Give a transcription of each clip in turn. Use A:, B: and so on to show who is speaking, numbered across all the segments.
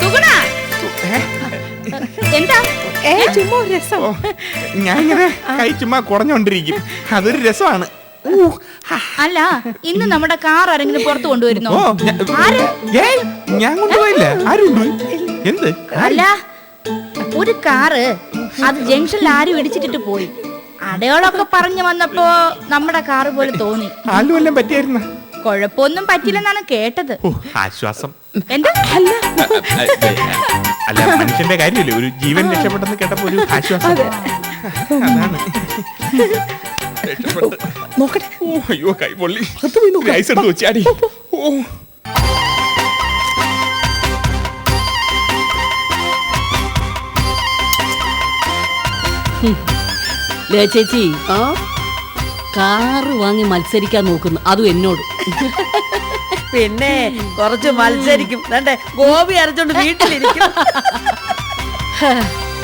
A: സുഗുണ! എന്താ?
B: ഏ? ചുമ്മാ ഒരു രസം.
C: ഞാനിങ്ങനെ കൈ ചുമ്മാ കുറഞ്ഞോണ്ടിരിക്കും. അതൊരു രസമാണ്.
A: അല്ല ഇന്ന് നമ്മുടെ കാർ ആരെങ്കിലും പുറത്തു കൊണ്ടുവരുന്നോ? ആര്?
C: ഏയ് ഞാൻ കൊണ്ടുപോയില്ല? ആരും കൊണ്ടുപോയി എന്ത്
A: അല്ല ഒരു കാറ് അത് ജംഗ്ഷനിൽ ആരും ഇടിച്ചിട്ടിട്ട് പോയി. അടയോളൊക്കെ പറഞ്ഞു വന്നപ്പോ നമ്മുടെ കാറ് പോലെ തോന്നി.
C: ആലും വല്ലതും പറ്റിയായിരുന്ന?
A: കുഴപ്പമൊന്നും പറ്റില്ലെന്നാണ് കേട്ടത്.
C: ഓ ആശ്വാസം.
A: എന്താ?
C: അല്ല. അല്ല മനുഷ്യന്റെ കാര്യമില്ലേ? ഒരു ജീവൻ രക്ഷപ്പെട്ടെന്ന് കേട്ടപ്പോ ഒരു ആശ്വാസം അതാണ്. രക്ഷപ്പെട്ടു.
B: നോക്കട്ടെ.
C: ഓ, അയ്യോ കൈ പൊള്ളി.
B: അത് പോയി നോക്കാം.
C: ഐസ് എടുത്ത് വെച്ചാടി ഓ.
D: ലേ ചേച്ചി
B: ആ
D: കാറ് വാങ്ങി മത്സരിക്കാൻ നോക്കുന്നു. അതും എന്നോട്.
E: പിന്നെ കുറച്ച് മത്സരിക്കും. ദാണ്ടെ ഗോപി അരച്ചോണ്ട് വീട്ടിലിരിക്കും.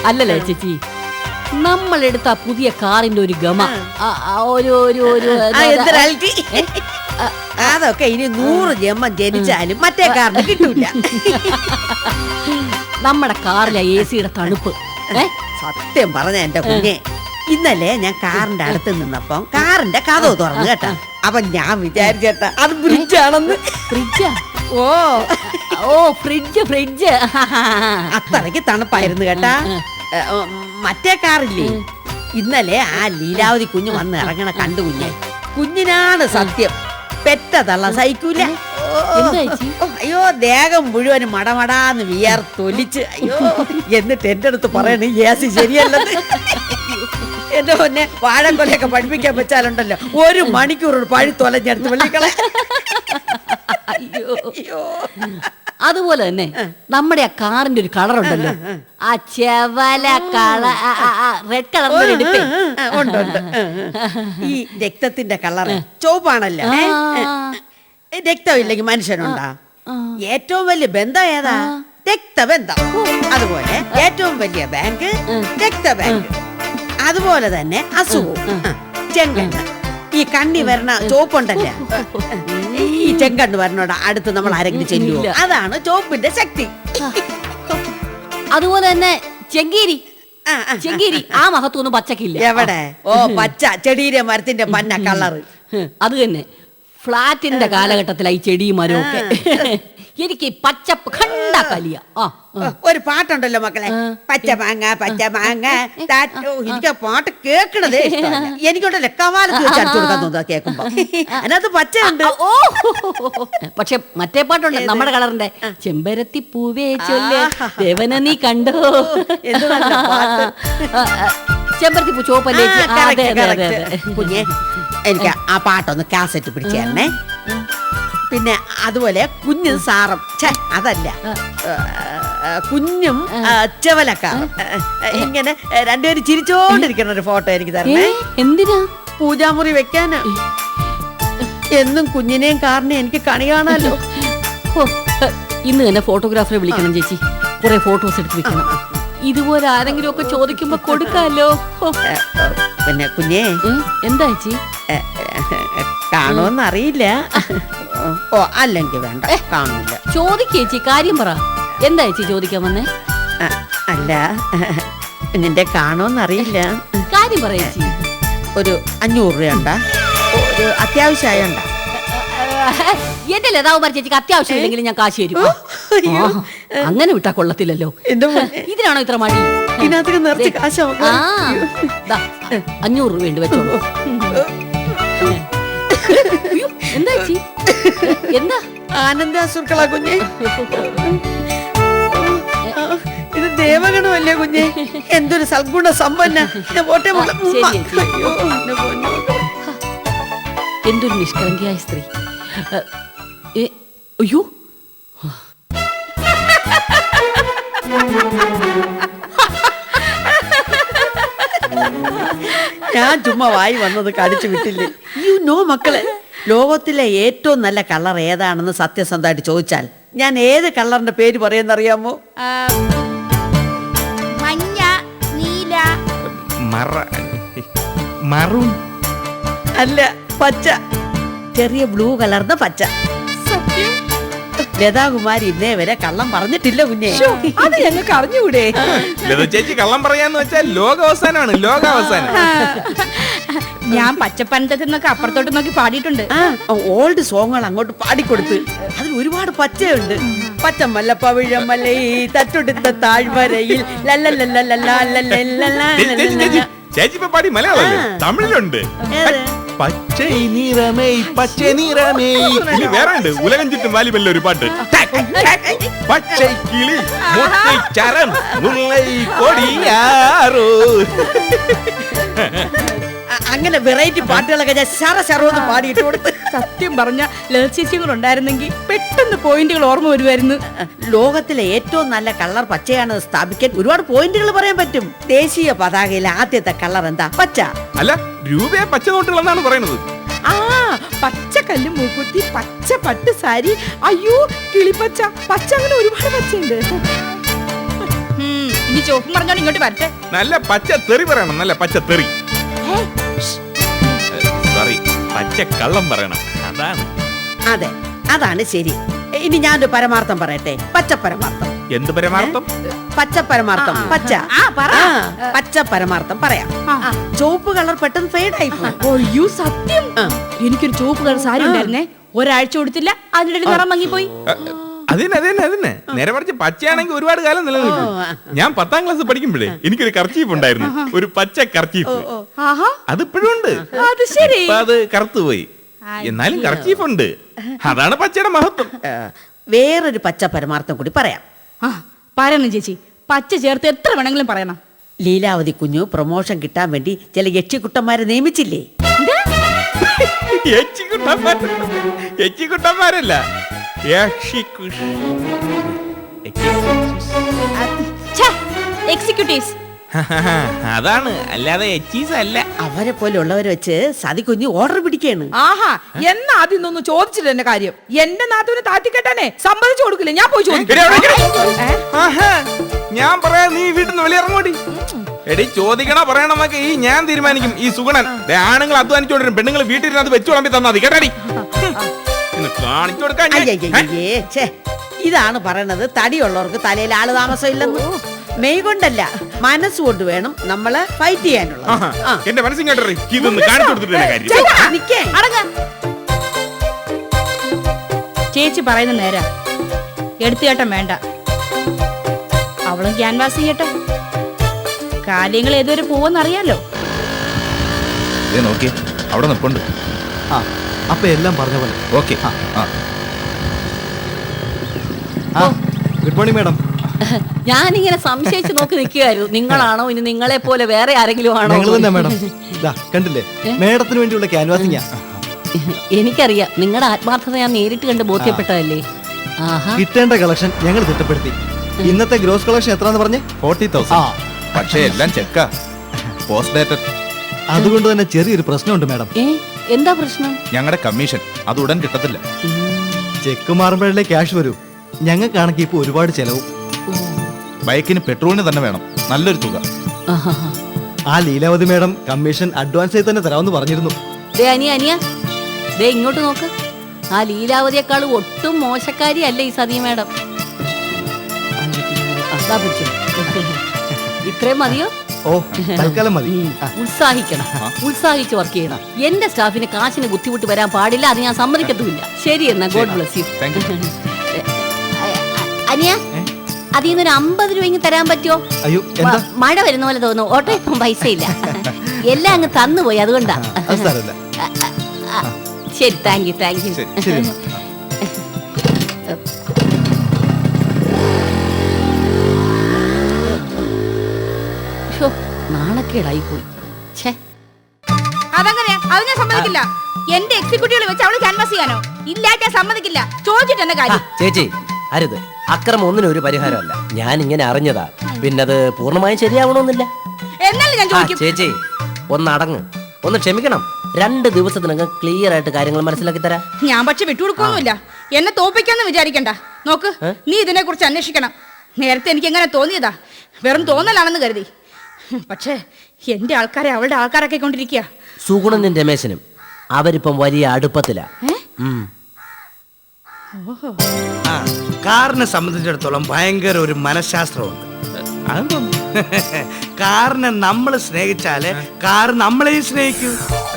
D: അല്ലല്ലേ ചേച്ചി? നമ്മളെടുത്ത എടുത്ത പുതിയ കാറിന്റെ ഒരു ഗമ. ആ, ആ, ഒരു ഒരു ഒരു
E: ആ. അതൊക്കെ ഇനി നൂറ് ജമ ജനിച്ചാലും മറ്റേ കാറിന് കിട്ടൂല.
D: നമ്മുടെ കാറിലെ എ സിയുടെ തണുപ്പ്. ഏ?
E: സത്യം പറഞ്ഞ എന്റെ കുഞ്ഞെ. ഇന്നലെ ഞാൻ കാറിന്റെ അടുത്ത് നിന്നപ്പോ കാറിന്റെ കഥവ് തുറന്നു കേട്ടാ. അപ്പൊ ഞാൻ വിചാരിച്ചേട്ടാ അത് ബ്രിഡ്ജാണെന്ന്
D: ഫ്രിഡ്ജാ
E: ഓ
D: ഓ ഫ്രിഡ്ജ് ഫ്രിഡ്ജ്
E: അത്രയ്ക്ക് തണുപ്പായിരുന്നു കേട്ടാ. മറ്റേ കാറില്ലേ? ഇന്നലെ ആ ലീലാവതി കുഞ്ഞ് വന്ന് ഇറങ്ങണ കണ്ടു കുഞ്ഞെ. കുഞ്ഞിനാണ് സത്യം. പെറ്റ തള്ള സഹിക്കൂല. ഓ,
D: എന്താ ചേച്ചി?
E: ഓ, അയ്യോ ദേഹം മുഴുവനും മടമടാന്ന് വിയർത്തൊലിച്ച്. അയ്യോ എന്നിട്ട് എന്റെ അടുത്ത് പറയണേ ഏസി ശരിയല്ലെന്ന്. എന്റെ പൊന്നെ വാഴക്കൊലയൊക്കെ പഠിപ്പിക്കാൻ വെച്ചാലുണ്ടല്ലോ. ഒരു മണിക്കൂർ പഴി തൊലഞ്ഞെടുത്ത് വെള്ളിക്കളെ
D: അയ്യോ. അതുപോലെ തന്നെ നമ്മുടെ ആ കാറിന്റെ ഒരു കളർ ഉണ്ടല്ലോ ആ ചെവല കളർ റെഡ് കളർ.
E: ഈ രക്തത്തിന്റെ കളർ ചുവപ്പാണല്ലോ? രക്തമില്ലെങ്കിൽ മനുഷ്യനുണ്ടാ? ഏറ്റവും വലിയ ബന്ധം ഏതാ? രക്തബന്ധം. അതുപോലെ ഏറ്റവും വലിയ ബാങ്ക് രക്തബാങ്ക്. അതുപോലെ തന്നെ അസുഖവും. ചെങ്കണ്ണ്. ഈ കണ്ണി വരണ ചോപ്പുണ്ടല്ലേ? ഈ ചെങ്കണ്ണ് വരണോട അടുത്ത് നമ്മൾ ആരെങ്കിലും ചെല്ലുവോ. അതാണ് ചോപ്പിന്റെ ശക്തി.
D: അതുപോലെ തന്നെ ചെങ്കീരി. ചെങ്കീരി ആ മഹത്വമൊന്നും പച്ചക്കില്ല.
E: എവിടെ? ഓ പച്ച ചെടിയിലെ മരത്തിന്റെ പന്ന കളറ്.
D: അത് തന്നെ. ഫ്ലാറ്റിന്റെ കാലഘട്ടത്തിലായി ചെടിയും മരവും ഒക്കെ. എനിക്ക് ഈ പച്ചപ്പ് കണ്ട കലിയ. ആ ആ.
E: ഒരു പാട്ടുണ്ടല്ലോ മക്കളെ. പച്ച മാങ്ങ പച്ച മാങ്ങ. താറ്റ്- ഓ, എനിക്ക് ആ പാട്ട് കേൾക്കണതേ ഇഷ്ടമല്ല. എനിക്കുണ്ടല്ലോ കവാലത്ത് വെച്ച് അടിച്ചു കൊടുക്കാൻ തോന്നുക കേൾക്കുമ്പോ. അതിനകത്ത് പച്ചയുണ്ട്
D: ആ, ഓ. പക്ഷെ മറ്റേ പാട്ടുണ്ട് നമ്മുടെ കളറിന്റെ. ചെമ്പരത്തി പൂവേ ചൊല്ല്. ദേവന നീ കണ്ടോ?
E: എന്ത് നല്ല പാട്ട്.
D: ആ, ആ, ചെമ്പരത്തി പൂ ചോപ്പല്ലേ
E: ആ, correct, correct.
D: അതെ.
E: എനിക്ക് ആ പാട്ടൊന്ന് കാസറ്റ് പിടിച്ചു തരണേ. പിന്നെ അതുപോലെ കുഞ്ഞും സാറും. ഛെ, അതല്ല. കുഞ്ഞും ചെവലക്കാറും. ഇങ്ങനെ രണ്ടുപേരും ചിരിച്ചോണ്ടിരിക്കുന്ന ഒരു ഫോട്ടോ എനിക്ക് തരണേ.
D: എന്തിനാ?
E: പൂജാമുറി വെക്കാനാ. എന്നും കുഞ്ഞിനെയും കാറിനെയും എനിക്ക് കണി കാണാലോ.
D: ഇന്ന് തന്നെ ഫോട്ടോഗ്രാഫറെ വിളിക്കണം ചേച്ചി. കുറെ ഫോട്ടോസ് എടുത്ത് വെക്കണം. ഇതുപോലെ ആരെങ്കിലും ഒക്കെ ചോദിക്കുമ്പോ കൊടുക്കാലോ.
E: പിന്നെ കുഞ്ഞേ.
D: എന്താ ചേച്ചി?
E: കാണുമെന്നറിയില്ല ഓ അല്ലെങ്കിൽ വേണ്ട.
D: കാണില്ല ചോദിക്കേച്ചി കാര്യം പറ. എന്താ ചേച്ചി ചോദിക്കാൻ വന്നേ?
E: അല്ല നിന്റെ കാണോന്നറിയില്ല
D: കാര്യം പറ ചേച്ചി.
E: ഒരു അഞ്ഞൂറ് രൂപയുണ്ട? ഒരു അത്യാവശ്യമായുണ്ട
D: എന്റെ ലതാകുമാർ ചേച്ചിക്ക് അത്യാവശ്യം ഇല്ലെങ്കിലും ഞാൻ കാശ് തരും. അങ്ങനെ വിട്ടാ കൊള്ളത്തില്ലല്ലോ. ഇതിനാണോ ഇത്ര മടി?
E: നിറച്ച് കാശ്
D: അഞ്ഞൂറ് രൂപ ഉണ്ട് വെച്ചോളൂ. എന്താ ചേച്ചി? എന്താ?
E: ആനന്ദാസുക്കളാ കുഞ്ഞെ. ഇത് ദേവഗണമല്ലേ കുഞ്ഞെ? എന്തൊരു സൽഗുണ സമ്പന്ന. പോട്ടെ
D: എന്തൊരു നിഷ്കളങ്കിയായ സ്ത്രീ. അയ്യോ.
E: ഞാൻ ചുമ്മാ വായി വന്നത് കടിച്ചു വിട്ടില്ലേ? യു നോ മക്കളെ ലോകത്തിലെ ഏറ്റവും നല്ല കളർ ഏതാണെന്ന് സത്യസന്ധമായിട്ട് ചോദിച്ചാൽ ഞാൻ ഏത് കളറിന്റെ പേര് പറയുന്നറിയാമോ?
A: അറിയാമോ മഞ്ഞ നീല.
C: മറ മറൂൺ.
E: അല്ല പച്ച. ചെറിയ ബ്ലൂ കളർന്ന പച്ച.
A: സത്യം?
E: ലതാകുമാരി ഇന്നേ വരെ കള്ളം പറഞ്ഞിട്ടില്ല കുഞ്ഞെ.
B: അത് ഞങ്ങൾക്ക് അറിഞ്ഞുകൂടെ?
C: ലത ചേച്ചി കള്ളം പറയാന്ന് വെച്ചാൽ ലോകാവസാനാണ് ലോകാവസാനം.
A: ഞാൻ പച്ചപ്പനത്തിൽ നിന്നൊക്കെ അപ്പുറത്തോട്ട് നോക്കി പാടിയിട്ടുണ്ട്
E: ഓൾഡ് സോങ്ങൾ അങ്ങോട്ട് പാടിക്കൊടുത്ത് അതിൽ ഒരുപാട് പച്ചയുണ്ട് പച്ചമല്ല പവിഴമലൈ തട്ടൊടുത്ത താഴ്വരയിൽ
C: ചേച്ചി ചരം കൊടിയാറോ
E: അങ്ങനെ വെറൈറ്റി പാട്ടുകളൊക്കെ ഞാൻ ശറ ശറവെന്ന് പാടിയിട്ട് കൊടുത്ത്.
A: സത്യം പറഞ്ഞ ലളിതശേഷികൾ ഉണ്ടായിരുന്നെങ്കിൽ പെട്ടെന്ന് പോയിന്റുകൾ ഓർമ്മ വരുമായിരുന്നു
E: ലോകത്തിലെ ഏറ്റവും നല്ല കളർ പച്ചയാണ് സ്ഥാപിക്കാൻ ഒരുപാട് പോയിന്റുകൾ പറയാൻ പറ്റും. ദേശീയ പതാകയിലെ ആദ്യത്തെ കളർ എന്താ? പച്ച.
C: അല്ല രൂപയെ പച്ച നോട്ടുകളെന്നാണ് പറയുന്നത്.
B: ആ പച്ചക്കല്ല് മൂക്കുത്തി പച്ച പട്ട് സാരി. അയ്യോ കിളിപ്പച്ച. പച്ച അങ്ങനെ ഒരുപാട് പച്ചയുണ്ട്.
A: ഇനി ചോപ്പും പറഞ്ഞോണ്ട് ഇങ്ങോട്ട് വരട്ടെ.
C: നല്ല പച്ച തെറി പറയണം നല്ല പച്ച തെറി സോറി പച്ച കള്ളം പറയണം. അതാണ്.
E: അതെ അതാണ് ശരി. ഇനി ഞാനൊരു പരമാർത്ഥം പറയട്ടെ. പച്ച പരമാർത്ഥം.
C: എന്ത് പരമാർത്ഥം?
E: പച്ച പരമാർത്ഥം. പച്ച. പച്ച പരമാർത്ഥം പറയാം. ചുവപ്പ് കളർ പെട്ടെന്ന് ഫെയ്ഡ് ആയി
A: അയ്യോ സത്യം. എനിക്കൊരു ചുവപ്പ് കളർ സാരി ഉണ്ടായിരുന്നേ. ഒരാഴ്ച കൊടുത്തില്ല അതിനിടയിൽ നിറം മങ്ങിപ്പോയി.
C: അതിന് അതന്നെ അതന്നെ നേരെ മറിച്ച് പച്ചയാണെങ്കിൽ ഒരുപാട് കാലം നിലനിൽക്കും. ഞാൻ പത്താം ക്ലാസ് പഠിക്കുമ്പോഴേ എനിക്കൊരു കർച്ചീഫ് ഉണ്ടായിരുന്നു. ഒരു പച്ച കർച്ചീഫ്.
A: ആഹാ.
C: അത് ഇപ്പോഴും ഉണ്ട്.
A: അത്
C: കറുത്തുപോയി എന്നാലും കർച്ചീഫ് ഉണ്ട്. അതാണ് പച്ചയുടെ മഹത്വം.
E: വേറൊരു പച്ച പരമാർത്ഥം കൂടി പറയാം.
A: ആ പറയണം ചേച്ചി. പച്ച ചേർത്ത് എത്ര വേണമെങ്കിലും പറയണം.
E: ലീലാവതി കുഞ്ഞു പ്രൊമോഷൻ കിട്ടാൻ വേണ്ടി ചില യക്ഷിക്കുട്ടന്മാരെ നിയമിച്ചില്ലേ?
C: യക്ഷിക്കുട്ടന്മാരല്ല.
A: എക്സിക്യൂട്ടീവ്സ്
C: അതാണ്. അല്ലാതെ അല്ല.
E: അവരെ പോലെയുള്ളവരെ വെച്ച് സതി കുഞ്ഞ് ഓർഡർ പിടിക്കാണ്.
B: ആഹാ എന്നാ ആദ്യം ഒന്ന് ചോദിച്ചില്ല എന്റെ കാര്യം. എന്റെ നാത്തുവിനെ താത്തിക്കെട്ടാനെ സമ്മതിച്ചു കൊടുക്കില്ല? ഞാൻ പോയി ചോദിക്കും.
C: ഞാൻ പറയാ നീ വീട്ടിൽ നിന്ന് വെളിയിറങ്ങോടി എടി ചോദിക്കണ പറയണമൊക്കെ ഈ ഞാൻ തീരുമാനിക്കും. ഈ സുഗണൻ. ആണുങ്ങൾ അധ്വാനിച്ചോണ്ടിരും പെണ്ണുങ്ങൾ വീട്ടിൽ അത് വെച്ചു വിളമ്പി തന്നാ മതി. കേട്ടാടി? ഇന്ന് കാണിച്ചു കൊടുക്കാൻ
E: അയ്യയ്യേ ഛേ ഇതാണ് പറയണത് തടിയുള്ളവർക്ക് തലയിൽ ആൾ താമസം ഇല്ലെന്ന് മെയ് കൊണ്ടല്ല മനസ്സുകൊണ്ട് വേണം നമ്മൾ ഫൈറ്റ് ചെയ്യാനുള്ളത്. ആ.
C: എന്റെ മനസ്സിൽ കേട്ടറി ഇതൊന്ന് കാണിച്ചു കൊടുത്തിട്ട് കാര്യം.
E: ഛെ, നിക്കേ.
A: ചേച്ചി പറയുന്ന നേരാ. എടുത്തുകേട്ടം വേണ്ട. അവളും ക്യാൻവാസ് ചെയ്യട്ടെ കാര്യങ്ങൾ ഏതൊരു പോവെന്നറിയാലോ.
F: ദേ നോക്കിയേ അവിടെ നിൽപ്പുണ്ട്.
G: ആ. അപ്പൊ എല്ലാം പറഞ്ഞ പോലെ.
F: ഓക്കെ.
G: ഗുഡ് മോർണിംഗ് മാഡം
D: ഞാനിങ്ങനെ സംശയിച്ചു നോക്കി നിൽക്കുകയായിരുന്നു. നിങ്ങളാണോ? ഇനി നിങ്ങളെ പോലെ വേറെ ആരെങ്കിലും ആണോ
G: ഞങ്ങൾ തന്നെ മാഡം ഇതാ കണ്ടില്ലേ? മേഡത്തിന് വേണ്ടിയുള്ള ക്യാൻവാസിംഗ്
D: എനിക്കറിയാം. നിങ്ങളുടെ ആത്മാർത്ഥത ഞാൻ നേരിട്ട് കണ്ട് ബോധ്യപ്പെട്ടതല്ലേ? ആഹാ.
G: കിട്ടേണ്ട കളക്ഷൻ ഞങ്ങൾ തിട്ടപ്പെടുത്തി. ഇന്നത്തെ ഗ്രോസ് കളക്ഷൻ എത്രയാന്ന് പറഞ്ഞേ?
F: ഫോർട്ടി
G: ആ.
F: തൗസൻഡ് പക്ഷേ എല്ലാം ചെക്കാ. Post dated.
G: അതുകൊണ്ട് തന്നെ ചെറിയൊരു പ്രശ്നമുണ്ട് മാഡം.
D: ഏ എന്താ പ്രശ്നം?
F: ഞങ്ങളുടെ കമ്മീഷൻ. അത് ഉടൻ കിട്ടത്തില്ല.
G: ചെക്ക് മാറുമ്പോഴല്ലേ ക്യാഷ് വരൂ. ഞങ്ങൾക്കാണെങ്കിൽ ഇപ്പൊ ഒരുപാട് ചെലവും.
F: ബൈക്കിന് പെട്രോളിന് തന്നെ വേണം. നല്ലൊരു തുക.
G: ആ ലീലാവതി മാഡം കമ്മീഷൻ അഡ്വാൻസ് ആയി തന്നെ തരാമെന്ന് പറഞ്ഞിരുന്നു.
D: ദേ അനിയ അനിയ. ദേ ഇങ്ങോട്ട് നോക്ക്. ആ ലീലാവതിയേക്കാൾ ഒട്ടും മോശക്കാരി അല്ല ഈ സതി മാഡം. പിടിച്ചു ഇത്രയും മതിയോ?
G: ഓ തൽക്കാലം മതി.
D: ഉത്സാഹിക്കണം. ഉത്സാഹിച്ച് വർക്ക് ചെയ്യണം. എന്റെ സ്റ്റാഫിന് കാശിന് ബുദ്ധിമുട്ട് വരാൻ പാടില്ല അത് ഞാൻ സമ്മതിക്കത്തുമില്ല. ശരി എന്നാ ഗോഡ് ബ്ലസ് യു. അനിയ അതിൽ നിന്നൊരു അമ്പത് രൂപ തരാൻ പറ്റുമോ?
G: അയ്യോ
D: മഴ വരുന്ന പോലെ തോന്നുന്നു. ഓട്ടോ ഇപ്പം പൈസ ഇല്ല എല്ലാം അങ്ങ് തന്നുപോയി അതുകൊണ്ടാ. ശരി താങ്ക് യു താങ്ക് യു നാണക്കേടായി പോയി ഛേ.
A: അതങ്ങനെയാ അത് ഞാൻ സമ്മതിക്കില്ല. എന്റെ എക്സിക്യൂട്ടീവുകൾ വെച്ച് അവൾ ക്യാൻവാസ് ചെയ്യാനോ? ഇല്ലാറ്റ സമ്മതിക്കില്ല. ചോദിച്ചിട്ട് എന്നെ കാര്യം?
H: ചേച്ചി അരുത്. അക്രമം ഒന്നിനും ഒരു പരിഹാരമല്ല. ഞാൻ ഇങ്ങനെ അറിഞ്ഞതാ. പിന്നെ അത് പൂർണമായും ശരിയാവണമെന്നില്ല.
A: എന്നാലും ഞാൻ
H: ആ
A: ചോദിക്കും.
H: ചേച്ചി ഒന്ന് അടങ്ങ് ഒന്ന് ക്ഷമിക്കണം. രണ്ട് ദിവസത്തിനകം ക്ലിയർ ആയിട്ട് കാര്യങ്ങൾ മനസ്സിലാക്കി തരാം.
A: ഞാൻ പക്ഷെ വിട്ടുകൊടുക്കൊന്നുമില്ല എന്നെ തോപ്പിക്കാന്ന് വിചാരിക്കണ്ട. നോക്ക് നീ ഇതിനെ കുറിച്ച് അന്വേഷിക്കണം. നേരത്തെ എനിക്ക് എങ്ങനെ തോന്നിയതാ? വെറും തോന്നലാണെന്ന് കരുതി. പക്ഷേ എന്റെ ആൾക്കാരെ അവളുടെ ആൾക്കാരൊക്കെ കൊണ്ടിരിക്കുക
H: സുഗുണനും രമേശനും. അവരിപ്പം വലിയ അടുപ്പത്തിലാ. ഉം.
I: ആ കാറിനെ സംബന്ധിച്ചിടത്തോളം ഭയങ്കര ഒരു മനഃശാസ്ത്രമുണ്ട്. കാറിനെ നമ്മൾ സ്നേഹിച്ചാൽ കാർ നമ്മളെയും സ്നേഹിക്കൂ.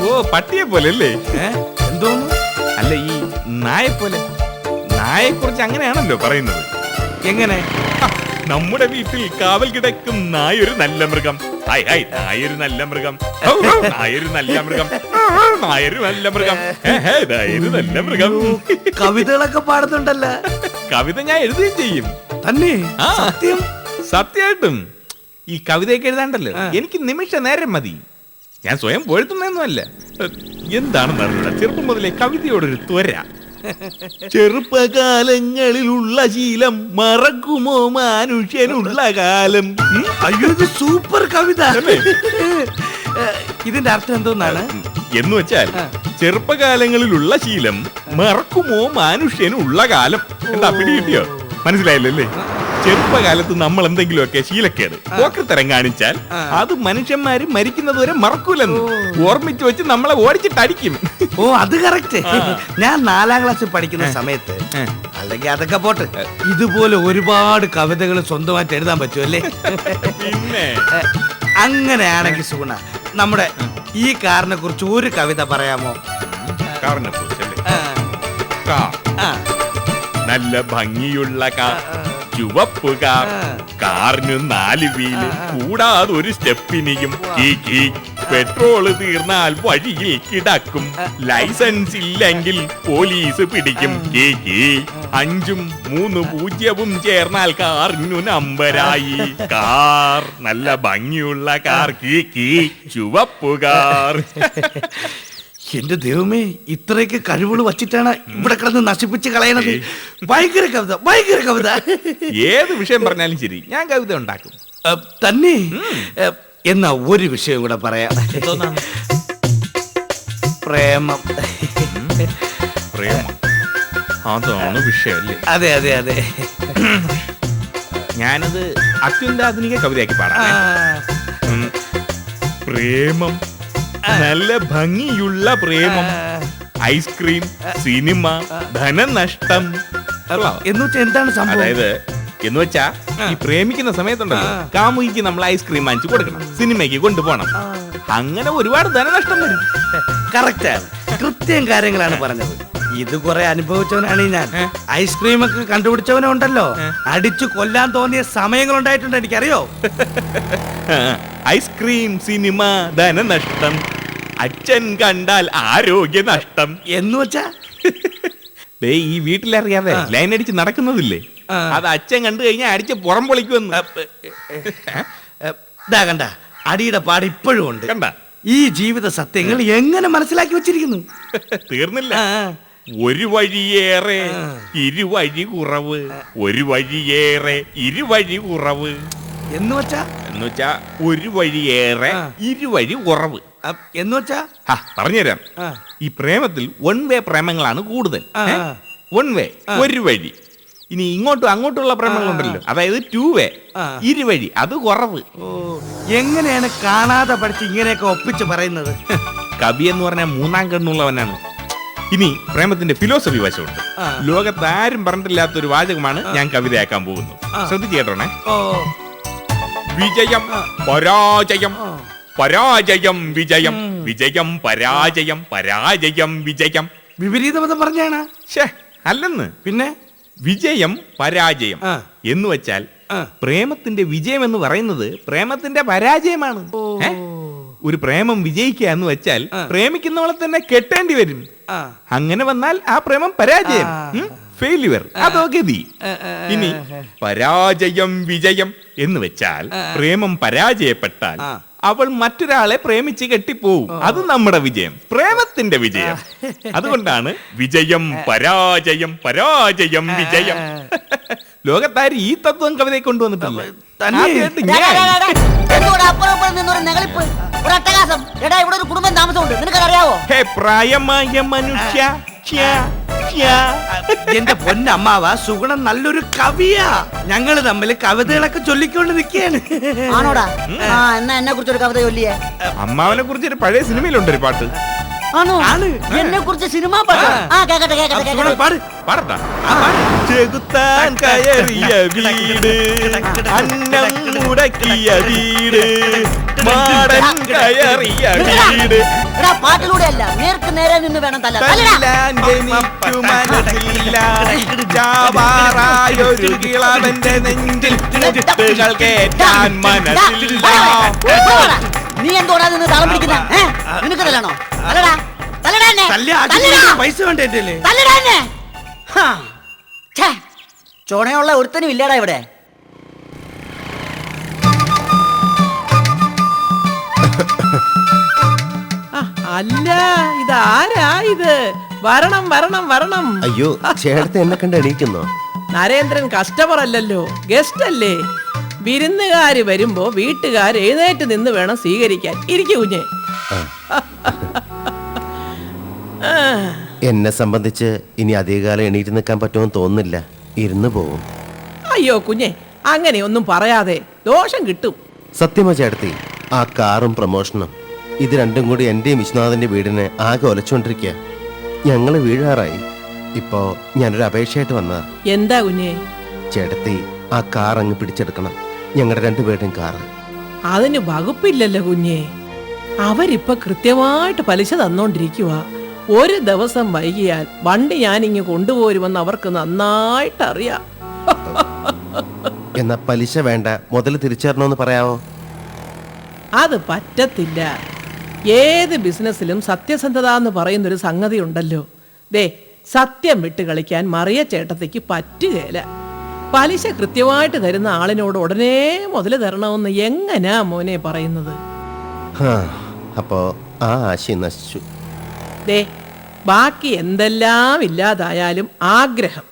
C: ഓ പട്ടിയെ പോലെ അല്ലേ
I: ഏ? എന്തോന്നു?
C: അല്ല ഈ നായെ പോലെ നായെ കുറിച്ച് അങ്ങനെയാണല്ലോ പറയുന്നത്.
I: എങ്ങനെ?
C: ഹ, നമ്മുടെ വീട്ടിൽ കാവൽ കിടക്കും നായൊരു നല്ല മൃഗം. ഹായ് ഹായ് നായൊരു നല്ല മൃഗം. നായൊരു നല്ല മൃഗം. നായൊരു നല്ല മൃഗം. നായൊരു നല്ല മൃഗം.
I: കവിതകളൊക്കെ പാടുന്നുണ്ടല്ലോ?
C: കവിത ഞാൻ എഴുതുകയും ചെയ്യും.
I: തന്നെ. സത്യം?
C: സത്യമായിട്ടും. ഈ കവിതയൊക്കെ എഴുതാണ്ടല്ലോ. എനിക്ക് നിമിഷ നേരം മതി. ഞാൻ സ്വയം പൊഴുത്തുന്നൊന്നുമല്ല എന്താണ് നടന്നത്? ചെറുപ്പം മുതലേ കവിതയോടൊരു ത്വര. ചെറുപ്പകാലങ്ങളിലുള്ള ശീലം മറക്കുമോ മനുഷ്യനുള്ള കാലം?
I: അയ്യോ ഇത് സൂപ്പർ കവിത? ഇതിന്റെ അർത്ഥം എന്തോന്നാണ്?
C: എന്ന് വെച്ചാൽ ചെറുപ്പകാലങ്ങളിലുള്ള ശീലം മറക്കുമോ മനുഷ്യനുള്ള കാലം? എന്താ പിടി കിട്ടിയോ? മനസ്സിലായില്ലേ അല്ലേ ചെറുപ്പകാലത്ത് നമ്മൾ എന്തെങ്കിലുമൊക്കെ ശീലക്കേട് പോക്കർത്തരം കാണിച്ചാൽ അത് മനുഷ്യന്മാര് മരിക്കുന്നത് വരെ മറക്കൂലെന്ന്. ഓർമ്മിച്ച് വെച്ച് നമ്മളെ ഓടിച്ചിട്ടടിക്കും.
I: ഓ അത് കറക്റ്റ്. ഞാൻ നാലാം ക്ലാസ്സിൽ പഠിക്കുന്ന സമയത്ത്. അല്ലെങ്കിൽ അതൊക്കെ പോട്ടെ ഇതുപോലെ ഒരുപാട് കവിതകൾ സ്വന്തമായിട്ട് എഴുതാൻ പറ്റുമല്ലേ
C: പിന്നെ?
I: അങ്ങനെയാണെങ്കിൽ സുഗുണ നമ്മുടെ ഈ കാറിനെ കുറിച്ച് ഒരു കവിത പറയാമോ?
C: കാറിനെ കുറിച്ചല്ലേ? കാർ നല്ല ഭംഗിയുള്ള കാർ ചുവപ്പ് കാർ കാറിന് നാല് വീൽ കൂടാതെ ഒരു സ്റ്റെപ്പിനെയും. പെട്രോൾ തീർന്നാൽ വഴിയിൽ കിടക്കും. ലൈസൻസ് ഇല്ലെങ്കിൽ പോലീസ് പിടിക്കും. കീ കീ. അഞ്ചും മൂന്ന് പൂജ്യവും ചേർന്നാൽ കാറിനു നമ്പരായി. കാർ നല്ല ഭംഗിയുള്ള കാർ. Key key. ചുവപ്പ് കാർ
I: എന്റെ ദൈവമേ ഇത്രയൊക്കെ കഴിവുകൾ വച്ചിട്ടാണ് ഇവിടെ കിടന്ന് നശിപ്പിച്ച് കളയണത്. ഭയങ്കര കവിത ഭയങ്കര കവിത.
C: ഏത് വിഷയം പറഞ്ഞാലും ശരി ഞാൻ കവിത ഉണ്ടാക്കും.
I: തന്നെ? എന്ന ഒരു വിഷയം കൂടെ പറയാം. പ്രേമം.
C: പ്രേമം. അതാണ് വിഷയമല്ലേ
I: അതെ അതെ അതെ.
C: ഞാനത് അത്യന്താധുനിക കവിതയാക്കി പാടാം. പ്രേമം. നല്ല ഭംഗിയുള്ള പ്രേമം ഐസ്ക്രീം സിനിമ ധനനഷ്ടം. എന്നുവെച്ചാ
I: എന്ന് വെച്ചാൽ എന്താണ് സംഭവം?
C: അതായത് എന്ന് വെച്ചാ ഈ പ്രേമിക്കുന്ന സമയത്തുണ്ടല്ലോ കാമുകിക്ക് നമ്മൾ ഐസ്ക്രീം വാങ്ങിച്ചു കൊടുക്കണം സിനിമയ്ക്ക് കൊണ്ടുപോകണം. അങ്ങനെ ഒരുപാട് ധനനഷ്ടം വരും.
I: കറക്റ്റാണ് കൃത്യം കാര്യങ്ങളാണ് പറഞ്ഞത്. ഇത് കുറെ അനുഭവിച്ചവനാണ് ഞാൻ. ഐസ്ക്രീം ഒക്കെ കണ്ടുപിടിച്ചവനുണ്ടല്ലോ. അടിച്ചു കൊല്ലാൻ തോന്നിയ സമയങ്ങൾ ഉണ്ടായിട്ടുണ്ട് എനിക്കറിയോ
C: ഐസ്ക്രീം സിനിമ ധനനഷ്ടം. അച്ഛൻ കണ്ടാൽ ആരോഗ്യ നഷ്ടം.
I: എന്ന് വെച്ചാ?
C: ദേ ഈ വീട്ടിലറിയാതെ ലൈൻ അടിച്ച് നടക്കുന്നതില്ലേ? അത് അച്ഛൻ കണ്ടു കഴിഞ്ഞാൽ അടിച്ച് പുറം പൊളിക്കുമെന്ന്.
I: ഇതാ കണ്ട അടിയുടെ പാട് ഇപ്പോഴും ഉണ്ട്.
C: കണ്ട?
I: ഈ ജീവിത സത്യങ്ങൾ എങ്ങനെ മനസ്സിലാക്കി വെച്ചിരിക്കുന്നു?
C: തീർന്നില്ല. ഒരു വഴിയേറെ ഇരുവഴി കുറവ്. ഒരു വഴിയേറെ ഇരുവഴി കുറവ്.
I: എന്ന് വെച്ചാ?
C: എന്ന് വെച്ചാ ഒരു വഴി
I: ഏറെ
C: ഇരുവഴി കുറവ്
I: എന്ന് വെച്ചാ?
C: പറഞ്ഞുതരാം. ഈ പ്രേമത്തിൽ വൺ വേ പ്രേമങ്ങളാണ് കൂടുതൽ. വൺ വേ ഒരു വഴി. ഇനി ഇങ്ങോട്ടും അങ്ങോട്ടുള്ള പ്രേമങ്ങളുണ്ടല്ലോ. അതായത് ടു വേ. ഇരുവഴി അത് കുറവ്
I: എങ്ങനെയാണ് കാണാതെ പഠിച്ച് ഇങ്ങനെയൊക്കെ ഒപ്പിച്ച് പറയുന്നത്?
C: കവി എന്ന് പറഞ്ഞാൽ മൂന്നാം കണ്ണുള്ളവനാണ്. ഇനി പ്രേമത്തിന്റെ ഫിലോസഫി വശമുണ്ട്. ലോകത്ത് ആരും പറഞ്ഞിട്ടില്ലാത്ത ഒരു വാചകമാണ് ഞാൻ കവിതയാക്കാൻ പോകുന്നത്.
I: ആ.
C: വിജയം പരാജയം. പരാജയം വിജയം വിജയം പരാജയം പരാജയം വിജയം.
I: വിപരീതമതം പറഞ്ഞാണ്.
C: ഷേ അല്ലെന്ന്.
I: പിന്നെ?
C: വിജയം പരാജയം എന്ന് വെച്ചാൽ പ്രേമത്തിന്റെ വിജയം എന്ന് പറയുന്നത് പ്രേമത്തിന്റെ പരാജയമാണ്. ഒരു പ്രേമം വിജയിക്കുക എന്ന് വെച്ചാൽ പ്രേമിക്കുന്നവളെ തന്നെ കെട്ടേണ്ടി വരും. അങ്ങനെ വന്നാൽ ആ പ്രേമം പരാജയം. ഫെയിലുവർ അതോ ഗതി. ഇനി പരാജയം വിജയം എന്ന് വെച്ചാൽ പ്രേമം പരാജയപ്പെട്ടാൽ. അവൾ മറ്റൊരാളെ പ്രേമിച്ച് കെട്ടിപ്പോവും. അത് നമ്മുടെ വിജയം. പ്രേമത്തിന്റെ വിജയം. അതുകൊണ്ടാണ് വിജയം പരാജയം പരാജയം വിജയം. ലോകത്താര് ഈ തത്വം കവിതയെ കൊണ്ടുവന്നിട്ടില്ല? പ്രായമായ മനുഷ്യ.
I: എന്റെ പൊന്നമ്മാവ സുഗുണൻ നല്ലൊരു കവിയാ. ഞങ്ങൾ തമ്മിൽ കവിതകളൊക്കെ ചൊല്ലിക്കൊണ്ട് നിൽക്കുകയാണ്
J: ആണോടാ? ആ എന്നാ എന്നെ കുറിച്ചൊരു കവിത ചൊല്ലിയേ?
C: അമ്മാവനെ കുറിച്ച് ഒരു പഴയ സിനിമയിലുണ്ടൊരു പാട്ട്.
J: ആണോ. എന്നെ കുറിച്ച് സിനിമ
F: ചെകുത്താൻ കയറിയ വീട് അന്നം മുടക്കിയ വീട് മാടൻ കയറിയ വീട്
J: പാട്ടിലൂടെ അല്ല നേർക്ക് നേരെ നിന്ന് വേണം തല്ല
F: ചാവാറായൊരു കിളവന്റെ നെഞ്ചിൽ തെറ്റുകൾ കേറ്റാൻ മനസ്സില്ല.
J: നീ എന്തോടാ നിന്ന് താളം പിടിക്കുന്ന? നിനക്ക് തല്ലണോ തല്ലടാ. തല്ലടാ എന്നെ. തല്ലടാ.
I: പൈസ വേണ്ട എന്റെ
J: തല്ലടാ എന്നെ. ഹാ. ഛേ. ചുണയുള്ള ഒരുത്തനും ഇല്ലടാ ഇവിടെ.
B: ആ, അല്ല ഇതാരാ ഇത്? വരണം വരണം വരണം.
H: അയ്യോ ചേട്ടത്തെ എന്നെ കണ്ട് എണീക്കുന്നോ.
B: നരേന്ദ്രൻ കസ്റ്റമർ അല്ലല്ലോ ഗസ്റ്റ് അല്ലേ? വിരുന്നുകാര് വരുമ്പോ വീട്ടുകാർ എഴുന്നേറ്റ് നിന്ന് വേണം സ്വീകരിക്കാൻ. ഇരിക്കു കുഞ്ഞെ.
H: എന്നെ സംബന്ധിച്ച് ഇനി അധികകാലം എണീറ്റ് നിൽക്കാൻ പറ്റുമെന്ന് തോന്നുന്നില്ല. ഇരുന്ന് പോകും
B: അയ്യോ കുഞ്ഞെ അങ്ങനെയൊന്നും പറയാതെ ദോഷം കിട്ടും.
H: സത്യമാ ചേട്ടത്തി ആ കാറും പ്രമോഷനും ഇത് രണ്ടും കൂടി എന്റെയും വിശ്വനാഥന്റെ വീടിനെ ആകെ ഒലച്ചുകൊണ്ടിരിക്കുക ഞങ്ങൾ വീഴാറായി. ഇപ്പോ ഞാനൊരു അപേക്ഷയായിട്ട് വന്നതാ.
B: എന്താ കുഞ്ഞെ?
H: ചേട്ടത്തി ആ കാർ അങ്ങ് പിടിച്ചെടുക്കണം. ഞങ്ങളുടെ രണ്ടുപേരുടെയും കാറ്.
B: അതിന് വകുപ്പില്ലല്ലോ കുഞ്ഞേ. അവരിപ്പൊ കൃത്യമായിട്ട് പലിശ തന്നോണ്ടിരിക്കുക ഒരു ദിവസം വൈകിയാൽ വണ്ടി ഞാൻ ഞാനിങ്ങ് കൊണ്ടുപോരുമെന്ന് അവർക്ക് നന്നായിട്ട് അറിയാം
H: എന്നാ പലിശ വേണ്ട മുതൽ തിരിച്ചറിഞ്ഞോന്ന് പറയാവോ?
B: അത് പറ്റത്തില്ല. ഏത് ബിസിനസ്സിലും സത്യസന്ധത എന്ന് പറയുന്നൊരു സംഗതി ഉണ്ടല്ലോ ദേ സത്യം വിട്ട് കളിക്കാൻ മറിയ ചേട്ടത്തേക്ക് പറ്റുകയില്ല പലിശ കൃത്യമായിട്ട് തരുന്ന ആളിനോട് ഉടനെ മുതൽ തരണമെന്ന് എങ്ങനാ മോനെ പറയുന്നത്?
H: അപ്പോ ആ ആശി നശിച്ചു.
B: ദേ ബാക്കി എന്തെല്ലാം ഇല്ലാതായാലും ആഗ്രഹം.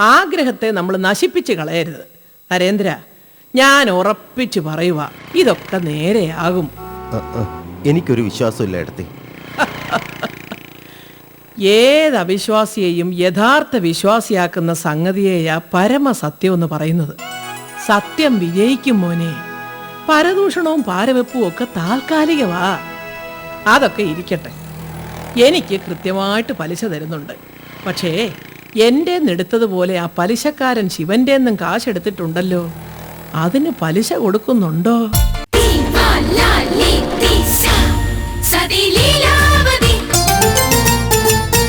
B: ആഗ്രഹത്തെ നമ്മൾ നശിപ്പിച്ച് കളയരുത്. നരേന്ദ്ര ഞാൻ ഉറപ്പിച്ചു പറയുക ഇതൊക്കെ നേരെയാകും.
H: എനിക്കൊരു വിശ്വാസമില്ല എടുത്തി
B: ഏത് അവിശ്വാസിയെയും യഥാർത്ഥ വിശ്വാസിയാക്കുന്ന സംഗതിയെയാ പരമസത്യം എന്ന് പറയുന്നത്. സത്യം വിജയിക്കും മോനെ. പരദൂഷണവും പാരവെപ്പും ഒക്കെ താൽക്കാലികമാ അതൊക്കെ ഇരിക്കട്ടെ. എനിക്ക് കൃത്യമായിട്ട് പലിശ തരുന്നുണ്ട്. പക്ഷേ എന്റെ എടുത്തതുപോലെ ആ പലിശക്കാരൻ ശിവന്റെ നിന്നും കാശെടുത്തിട്ടുണ്ടല്ലോ. അതിന് പലിശ കൊടുക്കുന്നുണ്ടോ?